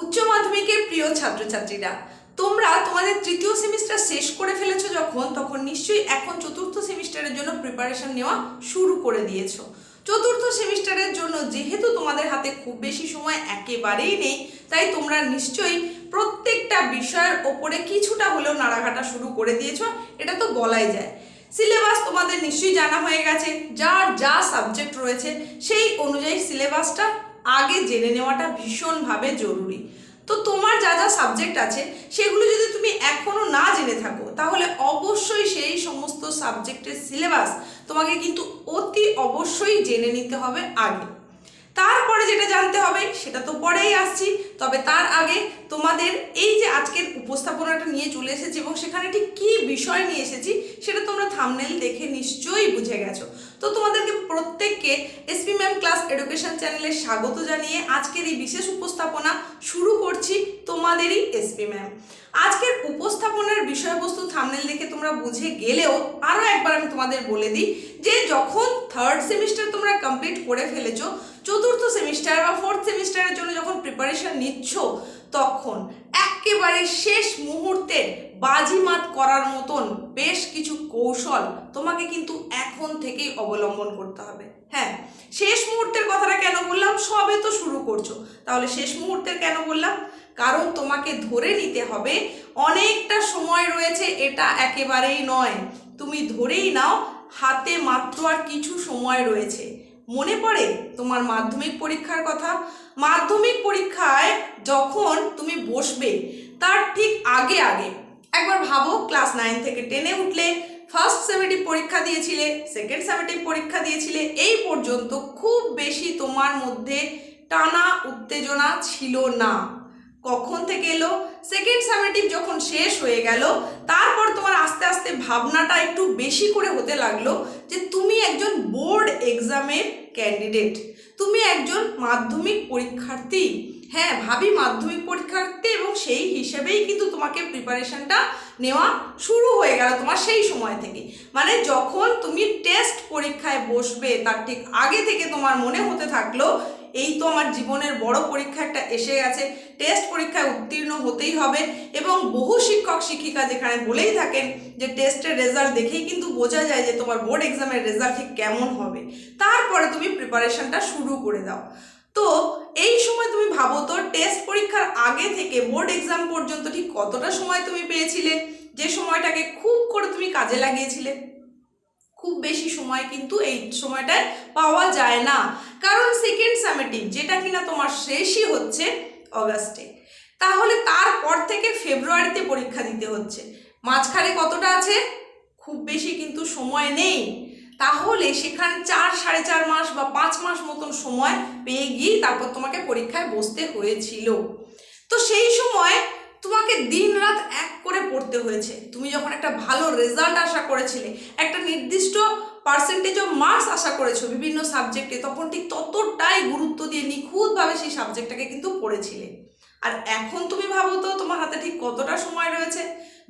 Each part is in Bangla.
উচ্চ মাধ্যমিকের প্রিয় ছাত্রছাত্রীরা, তোমরা তোমাদের তৃতীয় সেমিস্টার শেষ করে ফেলেছো যখন, তখন নিশ্চয়ই এখন চতুর্থ সেমিস্টারের জন্য প্রিপারেশন নেওয়া শুরু করে দিয়েছ। চতুর্থ সেমিস্টারের জন্য যেহেতু তোমাদের হাতে খুব বেশি সময় একেবারেই নেই, তাই তোমরা নিশ্চয়ই প্রত্যেকটা বিষয়ের ওপরে কিছুটা হলেও নাড়াঘাটা শুরু করে দিয়েছ, এটা তো বলাই যায়। সিলেবাস তোমাদের নিশ্চয়ই জানা হয়ে গেছে, যার যা সাবজেক্ট রয়েছে, সেই অনুযায়ী সিলেবাসটা আগে জেনে নেওয়াটা ভীষণভাবে জরুরি। তো তোমার যা যা সাবজেক্ট আছে, সেগুলো যদি তুমি এখনও না জেনে থাকো, তাহলে অবশ্যই সেই সমস্ত সাবজেক্টের সিলেবাস তোমাকে কিন্তু অতি অবশ্যই জেনে নিতে হবে আগে। তারপরে যেটা জানতে হবে, সেটা তো পরেই আসছি, তবে তার আগে তোমাদের এই যে আজকের উপস্থাপনাটা নিয়ে চলে এসেছি এবং সেখানে ঠিক কী বিষয় নিয়ে এসেছি, সেটা তোমরা থামনেল দেখে নিশ্চয়ই বুঝে গেছো। তো তোমাদেরকে প্রত্যেককে এসপি ম্যাম ক্লাস এডুকেশন চ্যানেলে স্বাগত জানিয়ে আজকের এই বিশেষ উপস্থাপনা শুরু তোমাদেরই এসপি ম্যাম আজকের উপস্থাপনার বিষয়বস্তু থামনেল দেখে তোমরা বুঝে গেলেও আরও একবার আমি তোমাদের বলে দিই যে যখন থার্ড সেমিস্টার তোমরা কমপ্লিট করে ফেলেছো, চতুর্থ সেমিস্টার বা ফোর্থ সেমিস্টারের জন্য যখন প্রিপারেশন নিচ্ছ, তখন একেবারে শেষ মুহূর্তের বাজিমাত করার মতন বেশ কিছু কৌশল তোমাকে কিন্তু এখন থেকেই অবলম্বন করতে হবে। হ্যাঁ শেষ মুহূর্তের কথাটা কেন বললাম? সবে তো শুরু করছ। তাহলে শেষ মুহূর্তের কেন বললাম? কারণ তোমাকে ধরে নিতে হবে, অনেকটা সময় রয়েছে, এটা একেবারেই নয়। তুমি ধরেই নাও, হাতে মাত্র আর কিছু সময় রয়েছে। মনে পড়ে তোমার মাধ্যমিক পরীক্ষার কথা? মাধ্যমিক পরীক্ষায় যখন তুমি বসবে, তার ঠিক আগে আগে, একবার ভাবো, ক্লাস নাইন থেকে টেনে উঠলে ফার্স্ট সেমেটিভ পরীক্ষা দিয়েছিলে সেকেন্ড সেমেটিভ পরীক্ষা দিয়েছিলে, এই পর্যন্ত খুব বেশি তোমার মধ্যে টানা উত্তেজনা ছিল না। কখন থেকে এলো? সেকেন্ড সামেটিভ যখন শেষ হয়ে গেল, তারপর তোমার আস্তে আস্তে ভাবনাটা একটু বেশি করে হতে লাগল যে তুমি একজন বোর্ড এক্সামের ক্যান্ডিডেট তুমি একজন মাধ্যমিক পরীক্ষার্থী। হ্যাঁ ভাবি মাধ্যমিক পরীক্ষার্থী এবং সেই হিসেবেই কিন্তু তোমাকে প্রিপারেশনটা নেওয়া শুরু হয়ে গেল তোমার সেই সময় থেকে। মানে যখন তুমি টেস্ট পরীক্ষায় বসবে, তার ঠিক আগে থেকে তোমার মনে হতে থাকল এই তো আমার জীবনের বড় পরীক্ষা একটা এসে গেছে। টেস্ট পরীক্ষায় উত্তীর্ণ হতেই হবে এবং বহু শিক্ষক, শিক্ষিকা যেখানে বলেই থাকেন যে টেস্টের রেজাল্ট দেখেই কিন্তু বোঝা যায় যে তোমার বোর্ড এক্সামের রেজাল্ট ঠিক কেমন হবে। তারপরে তুমি প্রিপারেশনটা শুরু করে দাও। তো এই সময় তুমি ভাবো তো টেস্ট পরীক্ষার আগে থেকে বোর্ড এক্সাম পর্যন্ত ঠিক কতটা সময় তুমি পেয়েছিলে? যে সময়টাকে খুব করে তুমি কাজে লাগিয়েছিলে? খুব বেশি সময় কিন্তু এই সময়টায় পাওয়া যায় না। কারণ সেকেন্ড সামেটিভ যেটা কিনা তোমার শেষই হচ্ছে অগাস্টে তাহলে তারপর থেকে ফেব্রুয়ারিতে পরীক্ষা দিতে হচ্ছে। মাঝখানে কতটা আছে? খুব বেশি কিন্তু সময় নেই। তাহলে সেখানে চার, সাড়ে চার মাস বা পাঁচ মাস মতন সময় পেয়ে গিয়ে তারপর তোমাকে পরীক্ষায় বসতে হয়েছিল। তো সেই সময় তোমাকে দিন রাত এক করে পড়তে হয়েছে। তুমি যখন একটা ভালো রেজাল্ট আশা করেছিলে, একটা নির্দিষ্ট পার্সেন্টেজ অফ মার্কস আশা করেছ বিভিন্ন সাবজেক্টে তখন ঠিক ততটাই গুরুত্ব দিয়ে নিখুঁতভাবে সেই সাবজেক্টটাকে কিন্তু পড়েছিলে। আর এখন তুমি ভাবো তো তোমার হাতে ঠিক কতটা সময় রয়েছে?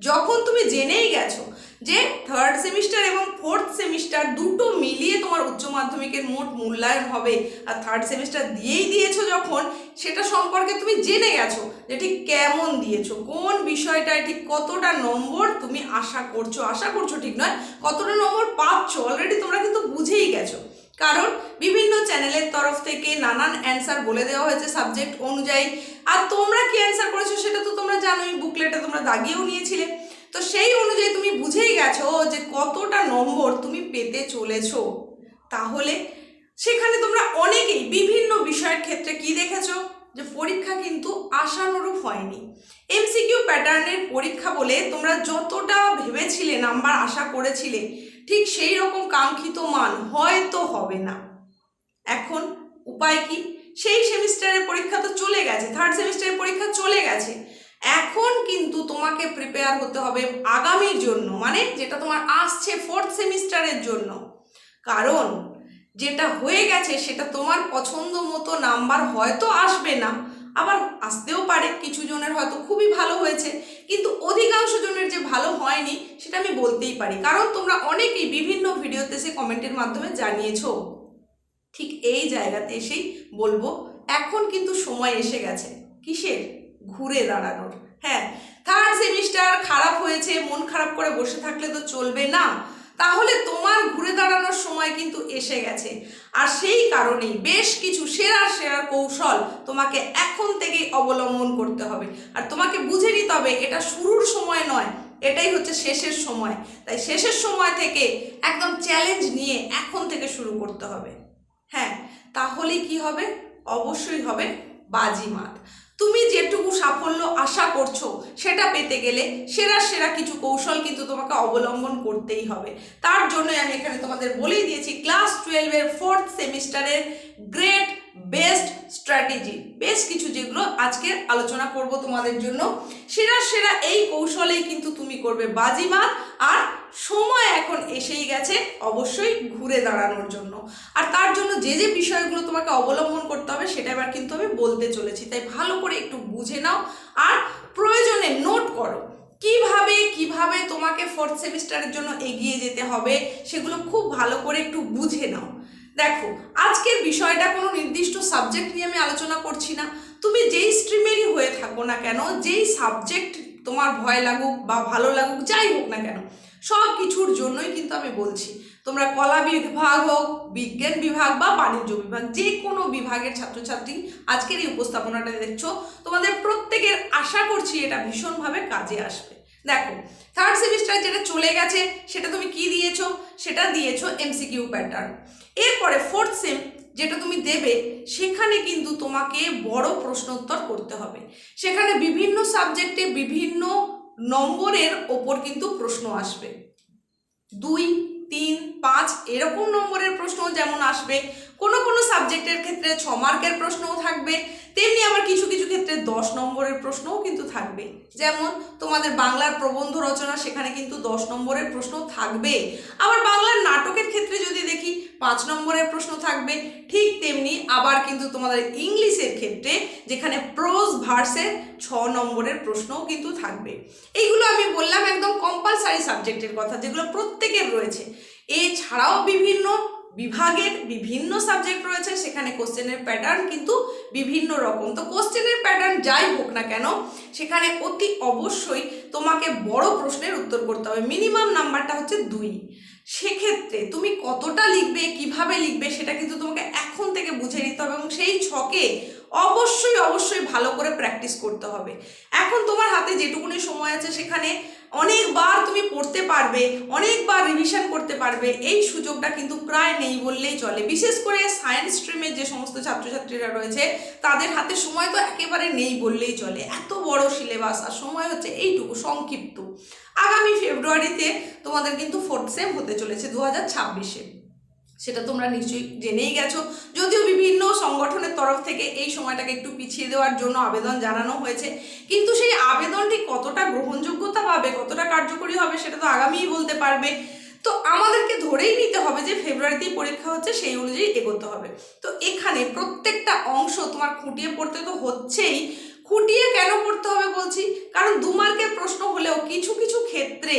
যখন তুমি জেনেই গেছো যে থার্ড সেমিস্টার এবং ফোর্থ সেমিস্টার দুটো মিলিয়ে তোমার উচ্চ মাধ্যমিকের মোট মূল্যায়ন হবে। আর থার্ড সেমিস্টার দিয়েই দিয়েছ যখন, সেটা সম্পর্কে তুমি জেনে গেছো যে ঠিক কেমন দিয়েছ, কোন বিষয়টায় ঠিক কতটা নম্বর তুমি আশা করছ আশা করছ ঠিক নয়, কতটা নম্বর পাচ্ছ অলরেডি তোমরা কিন্তু বুঝেই গেছো। কারণ বিভিন্ন চ্যানেলের তরফ থেকে নানান অ্যান্সার বলে দেওয়া হয়েছে সাবজেক্ট অনুযায়ী। আর তোমরা কি অ্যান্সার করেছ সেটা তো তোমরা জানোই বুকলেটে তোমরা দাগিয়েও নিয়েছিলে। তো সেই অনুযায়ী তুমি বুঝেই গেছো যে কতটা নম্বর তুমি পেতে চলেছো। তাহলে সেখানে তোমরা অনেকেই বিভিন্ন বিষয়ের ক্ষেত্রে কি দেখেছ? যে পরীক্ষা কিন্তু আশানুরূপ হয়নি। এমসিকিউ প্যাটার্নের পরীক্ষা বলে তোমরা যতটা ভেবেছিলে, নাম্বার আশা করেছিলে, ঠিক সেই রকম কাঙ্ক্ষিত মান হয়তো হবে না। এখন উপায় কি? সেই সেমিস্টারের পরীক্ষা তো চলে গেছে থার্ড সেমিস্টারের পরীক্ষা চলে গেছে। এখন কিন্তু তোমাকে প্রিপেয়ার হতে হবে আগামীর জন্য মানে যেটা তোমার আসছে ফোর্থ সেমিস্টারের জন্য। কারণ যেটা হয়ে গেছে সেটা তোমার পছন্দ মতো নাম্বার হয়তো আসবে না, আবার আসতেও পারে, কিছু জনের হয়তো খুবই ভালো হয়েছে, কিন্তু অধিকাংশ জনের যে ভালো হয়নি সেটা আমি বলতেই পারি। কারণ তোমরা অনেকেই বিভিন্ন ভিডিওতে সে কমেন্টের মাধ্যমে জানিয়েছো। ঠিক এই জায়গাতে এসেই বলব, এখন কিন্তু সময় এসে গেছে। কিসের? ঘুরে দাঁড়ানোর। হ্যাঁ থার্ড সেমিস্টার খারাপ হয়েছে, মন খারাপ করে বসে থাকলে তো চলবে না। তাহলে তোমার ঘুরে দাঁড়ানোর সময় কিন্তু এসে গেছে। আর সেই কারণেই বেশ কিছু সেরা সেরা কৌশল তোমাকে এখন থেকেই অবলম্বন করতে হবে। আর তোমাকে বুঝে নিতে হবে, এটা শুরুর সময় নয়, এটাই হচ্ছে শেষের সময়। তাই শেষের সময় থেকে একদম চ্যালেঞ্জ নিয়ে এখন থেকে শুরু করতে হবে। হ্যাঁ তাহলে কি হবে? অবশ্যই হবে বাজিমাত। তুমি যেটুকু সাফল্য আশা করছ, সেটা পেতে গেলে সেরা সেরা কিছু কৌশল কিন্তু তোমাকে অবলম্বন করতেই হবে। তার জন্য আমি এখানে তোমাদের বলেই দিয়েছি ক্লাস টুয়েলভের ফোর্থ সেমিস্টারের গ্রেট বেস্ট স্ট্র্যাটেজি বেশ কিছু যেগুলো আজকে আলোচনা করব তোমাদের জন্য। সেরা সেরা এই কৌশলেই কিন্তু তুমি করবে বাজিমাত আর সময় এখন এসেই গেছে অবশ্যই ঘুরে দাঁড়ানোর জন্য। আর তার জন্য যে যে বিষয়গুলো তোমাকে অবলম্বন করতে হবে সেটা এবার কিন্তু আমি বলতে চলেছি। তাই ভালো করে একটু বুঝে নাও আর প্রয়োজনে নোট করো। কীভাবে কীভাবে তোমাকে ফোর্থ সেমিস্টারের জন্য এগিয়ে যেতে হবে সেগুলো খুব ভালো করে একটু বুঝে নাও। দেখো, আজকের বিষয়টা কোনো নির্দিষ্ট সাবজেক্ট নিয়ে আমি আলোচনা করছি না। তুমি যেই স্ট্রিমেরই হয়ে থাকো না কেন, যেই সাবজেক্ট তোমার ভয় লাগুক বা ভালো লাগুক, যাই হোক না কেন সব কিছুর জন্যই কিন্তু আমি বলছি, তোমরা কলা বিভাগ হোক, বিজ্ঞান বিভাগ বা বাণিজ্য বিভাগ যে কোনো বিভাগের ছাত্রছাত্রী আজকের এই উপস্থাপনাটা দেখছ, তোমাদের প্রত্যেকের আশা করছি এটা ভীষণভাবে কাজে আসবে। দেখো থার্ড সেমিস্টার যেটা চলে গেছে, সেটা তুমি কি দিয়েছ? সেটা দিয়েছ এমসিকিউ প্যাটার্ন এরপরে ফোর্থ সেম যেটা তুমি দেবে, সেখানে কিন্তু তোমাকে বড় প্রশ্নোত্তর করতে হবে। সেখানে বিভিন্ন সাবজেক্টে বিভিন্ন নম্বরের ওপর কিন্তু প্রশ্ন আসবে। দুই তিন পাঁচ এরকম নম্বরের প্রশ্ন যেমন আসবে কোনো কোনো সাবজেক্টের ক্ষেত্রে ছ মার্কের প্রশ্নও থাকবে, তেমনি আবার কিছু কিছু ক্ষেত্রে দশ নম্বরের প্রশ্নও কিন্তু থাকবে। যেমন তোমাদের বাংলার প্রবন্ধ রচনা, সেখানে কিন্তু দশ নম্বরের প্রশ্ন থাকবে। আবার বাংলার নাটকের ক্ষেত্রে যদি দেখি, পাঁচ নম্বরের প্রশ্ন থাকবে। ঠিক তেমনি আবার কিন্তু তোমাদের ইংলিশের ক্ষেত্রে, যেখানে প্রোজ ভার্সের ছ নম্বরের প্রশ্নও কিন্তু থাকবে। এইগুলো আমি বললাম একদম কম্পালসারি সাবজেক্টের কথা, যেগুলো প্রত্যেকের রয়েছে। এছাড়াও বিভিন্ন বিভাগের বিভিন্ন সাবজেক্ট রয়েছে, সেখানে কোশ্চেনের প্যাটার্ন কিন্তু বিভিন্ন রকম। তো কোশ্চেনের প্যাটার্ন যাই হোক না কেন, সেখানে অতি অবশ্যই তোমাকে বড় প্রশ্নের উত্তর করতে হবে। মিনিমাম নাম্বারটা হচ্ছে দুই। সেক্ষেত্রে তুমি কতটা লিখবে, কীভাবে লিখবে, সেটা কিন্তু তোমাকে এখন থেকে বুঝে নিতে হবে এবং সেই ছকে অবশ্যই অবশ্যই ভালো করে প্র্যাকটিস করতে হবে। এখন তোমার হাতে যেটুকুনি সময় আছে, সেখানে অনেকবার তুমি পড়তে পারবে, অনেকবার রিভিশন করতে পারবে, এই সুযোগটা কিন্তু প্রায় নেই বললেই চলে। বিশেষ করে সায়েন্স স্ট্রিমের যে সমস্ত ছাত্রছাত্রীরা রয়েছে, তাদের হাতে সময় তো একেবারে নেই বললেই চলে। এত বড় সিলেবাস আর সময় হচ্ছে এইটুকু, সংক্ষিপ্ত। আগামী ফেব্রুয়ারিতে তোমাদের কিন্তু ফোর্থ সেম হতে চলেছে, দু হাজার ছাব্বিশে। সেটা তোমরা নিশ্চয়ই জেনেই গেছো। যদিও বিভিন্ন সংগঠনের তরফ থেকে এই সময়টাকে একটু পিছিয়ে দেওয়ার জন্য আবেদন জানানো হয়েছে, কিন্তু সেই আবেদনটি কতটা গ্রহণযোগ্যতা পাবে, কতটা কার্যকরী হবে সেটা তো আগামীই বলতে পারবে। তো আমাদেরকে ধরেই নিতে হবে যে ফেব্রুয়ারিতেই পরীক্ষা হচ্ছে, সেই অনুযায়ী এগোতে হবে। তো এখানে প্রত্যেকটা অংশ তোমার খুঁটিয়ে পড়তে তো হচ্ছেই খুঁটিয়ে কেন পড়তে হবে বলছি? কারণ দু মার্কের প্রশ্ন হলেও কিছু কিছু ক্ষেত্রে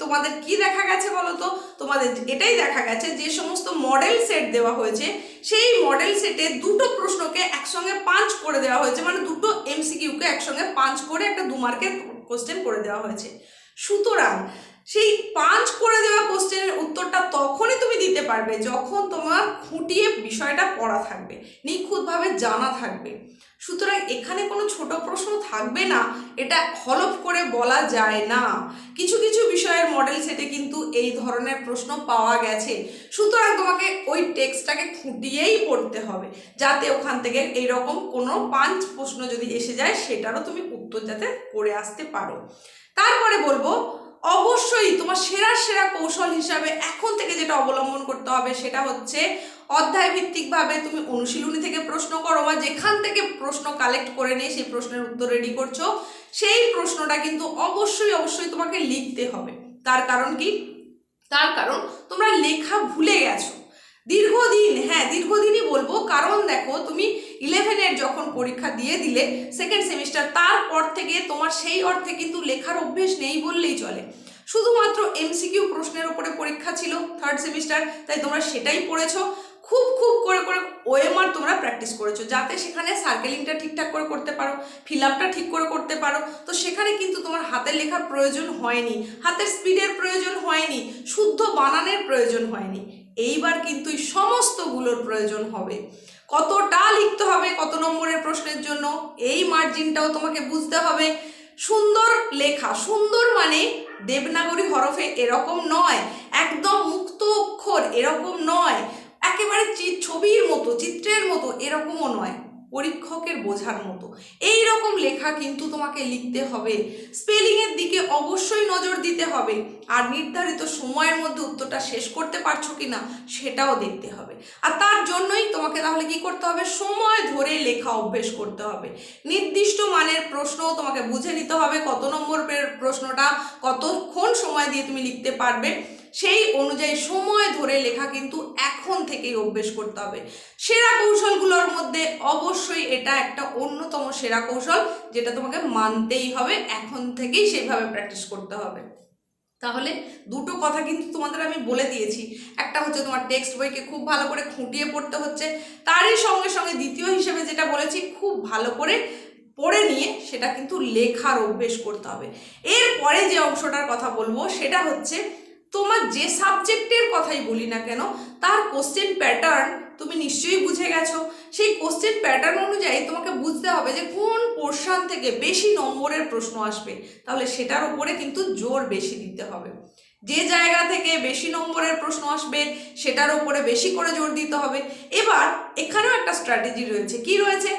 তোমাদের কি দেখা গেছে বলো তো তোমাদের এটাই দেখা গেছে যে সমস্ত মডেল সেট দেওয়া হয়েছে, সেই মডেল সেটে দুটো প্রশ্নকে একসঙ্গে পাঁচ করে দেওয়া হয়েছে মানে দুটো এমসিকিউকে একসঙ্গে পাঁচ করে একটা দু মার্কের কোশ্চেন করে দেওয়া হয়েছে। সুতরাং সেই পাঁচ করে দেওয়া কোশ্চেনের উত্তরটা তখনই তুমি দিতে পারবে যখন তোমার খুঁটিয়ে বিষয়টা পড়া থাকবে, নিখুঁতভাবে জানা থাকবে। সুতরাং এখানে কোনো ছোট প্রশ্ন থাকবে না, এটা হলফ করে বলা যায় না। কিছু কিছু বিষয়ের মডেল সেটে কিন্তু এই ধরনের প্রশ্ন পাওয়া গেছে। সুতরাং তোমাকে ওই টেক্সটটাকে খুঁটিয়েই পড়তে হবে, যাতে ওখান থেকে এইরকম কোনো পাঁচ প্রশ্ন যদি এসে যায়, সেটারও তুমি উত্তর যাতে করে আসতে পারো। তারপরে বলব অবশ্যই তোমার সেরা সেরা কৌশল হিসাবে এখন থেকে যেটা অবলম্বন করতে হবে সেটা হচ্ছে অধ্যায় ভিত্তিকভাবে তুমি অনুশীলনী থেকে প্রশ্ন করো বা যেখান থেকে প্রশ্ন কালেক্ট করে নিয়ে সেই প্রশ্নের উত্তর রেডি করছ, সেই প্রশ্নটা কিন্তু অবশ্যই অবশ্যই তোমাকে লিখতে হবে। তার কারণ কি? তার কারণ তোমরা লেখা ভুলে গেছো। দীর্ঘদিন হ্যাঁ দীর্ঘদিনই বলব, কারণ দেখো, তুমি ইলেভেনের যখন পরীক্ষা দিয়ে দিলে সেকেন্ড সেমিস্টার তারপর থেকে তোমার সেই অর্থে কিন্তু লেখার অভ্যেস নেই বললেই চলে। শুধুমাত্র এমসিকিউ প্রশ্নের উপরে পরীক্ষা ছিল থার্ড সেমিস্টার তাই তোমরা সেটাই পড়েছো। খুব খুব করে করে ওএমআর তোমরা প্র্যাকটিস করেছ, যাতে সেখানে সার্কেলিংটা ঠিকঠাক করে করতে পারো ফিল আপটা ঠিক করে করতে পারো। তো সেখানে কিন্তু তোমার হাতের লেখার প্রয়োজন হয়নি, হাতের স্পিডের প্রয়োজন হয়নি, শুদ্ধ বানানের প্রয়োজন হয়নি। এইবার কিন্তু সমস্তগুলোর প্রয়োজন হবে। কতটা লিখতে হবে কত নম্বরের প্রশ্নের জন্য, এই মার্জিনটাও তোমাকে বুঝতে হবে। সুন্দর লেখা, সুন্দর মানে দেবনাগরী হরফে এরকম নয়, একদম মুক্ত অক্ষর এরকম নয়, একেবারে ছবির মতো, চিত্রের মতো এরকমও নয়। পরীক্ষকের বোঝার মতো। এই রকম লেখা কিন্তু তোমাকে লিখতে হবে। স্পেলিংয়ের দিকে অবশ্যই নজর দিতে হবে। আর নির্ধারিত সময়ের মধ্যে উত্তরটা শেষ করতে পারছ কি না সেটাও দেখতে হবে। আর তার জন্যই তোমাকে তাহলে কি করতে হবে? সময় ধরে লেখা অভ্যেস করতে হবে। নির্দিষ্ট মানের প্রশ্নও তোমাকে বুঝে নিতে হবে। কত নম্বর প্রশ্নটা, কতক্ষণ সময় দিয়ে তুমি লিখতে পারবে। সেই অনুযায়ী সময় ধরে লেখা কিন্তু এখন থেকেই অভ্যেস করতে হবে। সেরা কৌশলগুলোর মধ্যে অবশ্যই এটা একটা অন্যতম সেরা কৌশল যেটা তোমাকে মানতেই হবে, এখন থেকেই সেইভাবে প্র্যাকটিস করতে হবে। তাহলে দুটো কথা কিন্তু তোমাদের আমি বলে দিয়েছি। একটা হচ্ছে তোমার টেক্সট বইকে খুব ভালো করে খুঁটিয়ে পড়তে হচ্ছে। তারই সঙ্গে সঙ্গে দ্বিতীয় হিসেবে যেটা বলেছি, খুব ভালো করে পড়ে নিয়ে সেটা কিন্তু লেখার অভ্যেস করতে হবে। এরপরে যে অংশটার কথা বলব, সেটা হচ্ছে তোমার যে সাবজেক্টের কথাই বলি না কেন, তার কোশ্চেন প্যাটার্ন তুমি নিশ্চয়ই বুঝে গেছো। সেই কোশ্চেন প্যাটার্ন অনুযায়ী তোমাকে বুঝতে হবে যে কোন পোর্শন থেকে বেশি নম্বরের প্রশ্ন আসবে, তাহলে সেটার উপরে কিন্তু জোর বেশি দিতে হবে। যে জায়গা থেকে বেশি নম্বরের প্রশ্ন আসবে, সেটার উপরে বেশি করে জোর দিতে হবে। এবার এখানেও একটা স্ট্র্যাটেজি রয়েছে। কি রয়েছে?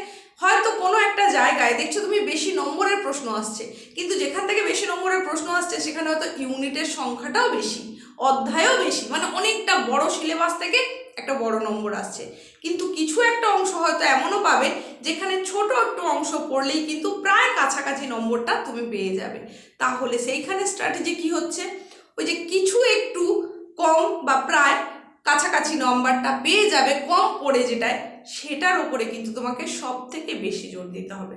হয়তো কোনো একটা জায়গায় দেখছ তুমি বেশি নম্বরের প্রশ্ন আসছে, কিন্তু যেখান থেকে বেশি নম্বরের প্রশ্ন আসছে সেখানে হয়তো ইউনিটের সংখ্যাটাও বেশি, অধ্যায়ও বেশি মানে অনেকটা বড় সিলেবাস থেকে একটা বড় নম্বর আসছে। কিন্তু কিছু একটা অংশ হয়তো এমনও পাবে যেখানে ছোট একটু অংশ পড়লেই কিন্তু প্রায় কাছাকাছি নম্বরটা তুমি পেয়ে যাবে। তাহলে সেইখানে স্ট্র্যাটেজি কি হচ্ছে? ওই যে কিছু একটু কম বা প্রায় কাছাকাছি নম্বরটা পেয়ে যাবে কম পড়ে যেটায়, সেটার ওপরে কিন্তু তোমাকে সব থেকে বেশি জোর দিতে হবে।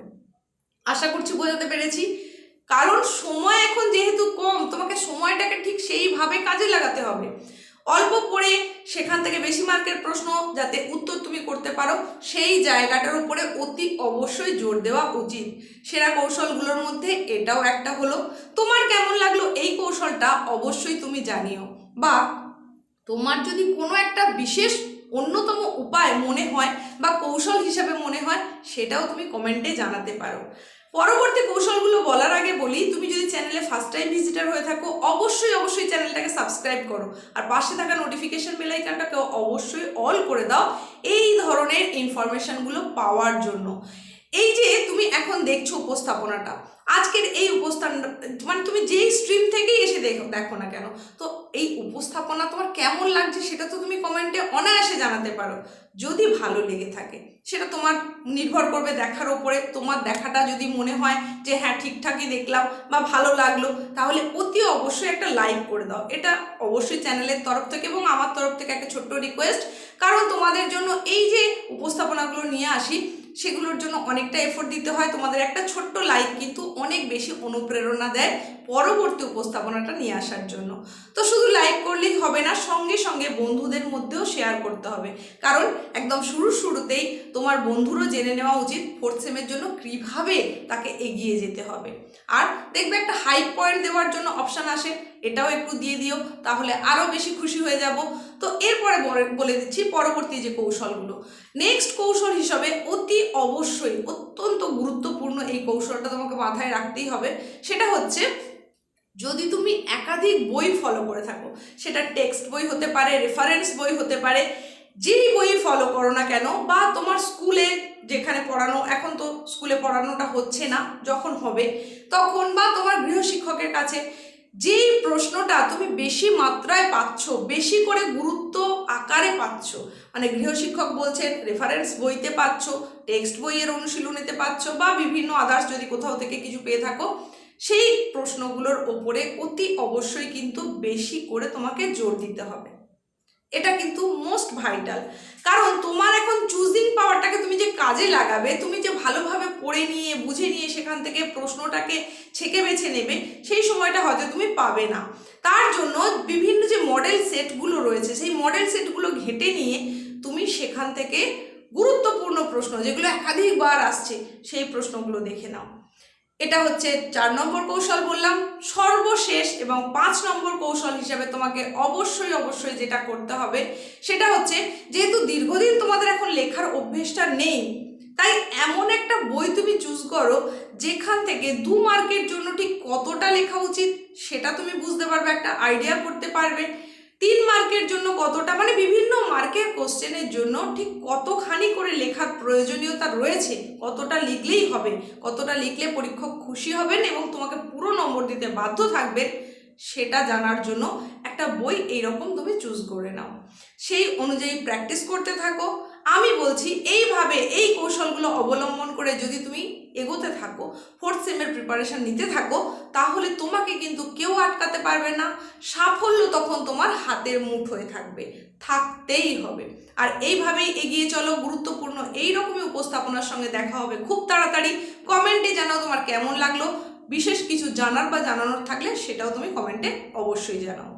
আশা করছি বোঝাতে পেরেছি। কারণ সময় এখন যেহেতু কম, তোমাকে সময়টাকে ঠিক সেইভাবে কাজে লাগাতে হবে। অল্প পড়ে সেখান থেকে বেশি মার্কের প্রশ্ন, যাতে উত্তর তুমি করতে পারো, সেই জায়গাটার উপরে অতি অবশ্যই জোর দেওয়া উচিত। সেরা কৌশলগুলোর মধ্যে এটাও একটা হলো। তোমার কেমন লাগল এই কৌশলটা অবশ্যই তুমি জানিও। বা তোমার যদি কোনো একটা বিশেষ অন্যতম উপায় মনে হয় বা কৌশল হিসাবে মনে হয়, সেটাও তুমি কমেন্টে জানাতে পারো। পরবর্তী কৌশলগুলো বলার আগে বলি, তুমি যদি চ্যানেলে ফার্স্ট টাইম ভিজিটার হয়ে থাকো, অবশ্যই অবশ্যই চ্যানেলটাকে সাবস্ক্রাইব করো। আর পাশে থাকা নোটিফিকেশন বেল আইকনটাকে অবশ্যই অল করে দাও এই ধরনের ইনফরমেশনগুলো পাওয়ার জন্য। এই যে তুমি এখন দেখছ উপস্থাপনাটা আজকের এই উপস্থান মানে তুমি যেই স্ট্রিম থেকেই এসে দেখো দেখো না কেন, তো এই উপস্থাপনা তোমার কেমন লাগছে সেটা তো তুমি কমেন্টে অনায়াসে জানাতে পারো। যদি ভালো লেগে থাকে, সেটা তোমার নির্ভর করবে দেখার ওপরে। তোমার দেখাটা যদি মনে হয় যে হ্যাঁ ঠিকঠাকই দেখলাম বা ভালো লাগল, তাহলে অতি অবশ্যই একটা লাইক করে দাও। এটা অবশ্যই চ্যানেলের তরফ থেকে এবং আমার তরফ থেকে একটা ছোট্ট রিকোয়েস্ট কারণ তোমাদের জন্য এই যে উপস্থাপনাগুলো নিয়ে আসি সেগুলোর জন্য অনেকটা এফোর্ট দিতে হয়। তোমাদের একটা ছোট্ট লাইক কিন্তু অনেক বেশি অনুপ্রেরণা দেয় পরবর্তী উপস্থাপনাটা নিয়ে আসার জন্য। তো শুধু লাইক করলেই হবে না, সঙ্গে সঙ্গে বন্ধুদের মধ্যেও শেয়ার করতে হবে। কারণ একদম শুরু শুরুতেই তোমার বন্ধুরও জেনে নেওয়া উচিত ফোর্থ সেমের জন্য কীভাবে তাকে এগিয়ে যেতে হবে। আর দেখবে একটা হাই পয়েন্ট দেওয়ার জন্য অপশান আসে। এটাও একটু দিয়ে দিও, তাহলে আরও বেশি খুশি হয়ে যাব। তো এরপরে বলে- দিচ্ছি পরবর্তী যে কৌশলগুলো। নেক্সট কৌশল হিসাবে অতি অবশ্যই, অত্যন্ত গুরুত্বপূর্ণ এই কৌশলটা তোমাকে মাথায় রাখতেই হবে। সেটা হচ্ছে, যদি তুমি একাধিক বই ফলো করে থাকো, সেটা টেক্সট বই হতে পারে রেফারেন্স বই হতে পারে, যেই বই ফলো করো না কেন, বা তোমার স্কুলে যেখানে পড়ানো, এখন তো স্কুলে পড়ানোটা হচ্ছে না, যখন হবে, তখন বা তোমার গৃহশিক্ষকের কাছে যেই প্রশ্নটা তুমি বেশি মাত্রায় পাচ্ছ, বেশি করে গুরুত্ব আকারে পাচ্ছ মানে গৃহশিক্ষক বলছেন রেফারেন্স বইতে পাচ্ছ টেক্সট বইয়ের অনুশীলনীতে পাচ্ছ বা বিভিন্ন আদার্স যদি কোথাও থেকে কিছু পেয়ে থাকো, সেই প্রশ্নগুলোর ওপরে অতি অবশ্যই কিন্তু বেশি করে তোমাকে জোর দিতে হবে। এটা কিন্তু মোস্ট ভাইটাল কারণ তোমার এখন চুজিং পাওয়ারটাকে তুমি যে কাজে লাগাবে, তুমি যে ভালোভাবে পড়ে নিয়ে, বুঝে নিয়ে সেখান থেকে প্রশ্নটাকে ছেঁকে বেছে নেবে, সেই সময়টা হয়তো তুমি পাবে না। তার জন্য বিভিন্ন যে মডেল সেটগুলো রয়েছে, সেই মডেল সেটগুলো ঘেটে নিয়ে তুমি সেখান থেকে গুরুত্বপূর্ণ প্রশ্ন, যেগুলো একাধিকবার আসছে, সেই প্রশ্নগুলো দেখে নাও। এটা হচ্ছে চার নম্বর কৌশল বললাম, সর্বশেষ এবং পাঁচ নম্বর কৌশল হিসাবে তোমাকে অবশ্যই অবশ্যই যেটা করতে হবে সেটা হচ্ছে, যেহেতু দীর্ঘদিন তোমাদের এখন লেখার অভ্যেসটা নেই, তাই এমন একটা বই তুমি চুজ করো যেখান থেকে দু মার্কের জন্য ঠিক কতটা লেখা উচিত সেটা তুমি বুঝতে পারবে, একটা আইডিয়া করতে পারবে। তিন মার্কের জন্য কতটা মানে বিভিন্ন মার্কের কোশ্চেনের জন্য ঠিক কতখানি করে লেখার প্রয়োজনীয়তা রয়েছে, কতটা লিখলেই হবে, কতটা লিখলে পরীক্ষক খুশি হবেন এবং তোমাকে পুরো নম্বর দিতে বাধ্য থাকবেন, সেটা জানার জন্য একটা বই এইরকম তুমি চুজ করে নাও। সেই অনুযায়ী প্র্যাকটিস করতে থাকো আমি বলছি এইভাবে এই কৌশলগুলো অবলম্বন করে যদি তুমি এগোতে থাকো ফোর্থ সেমের প্রিপারেশন নিতে থাকো, তাহলে তোমাকে কিন্তু কেউ আটকাতে পারবে না। সাফল্য তখন তোমার হাতের মুঠ হয়ে থাকবে, থাকতেই হবে। আর এইভাবেই এগিয়ে চলো, গুরুত্বপূর্ণ এই রকমই উপস্থাপনার সঙ্গে দেখা হবে খুব তাড়াতাড়ি। কমেন্টে জানাও তোমার কেমন লাগল। বিশেষ কিছু জানার বা জানানোর থাকলে সেটাও তুমি কমেন্টে অবশ্যই জানাও।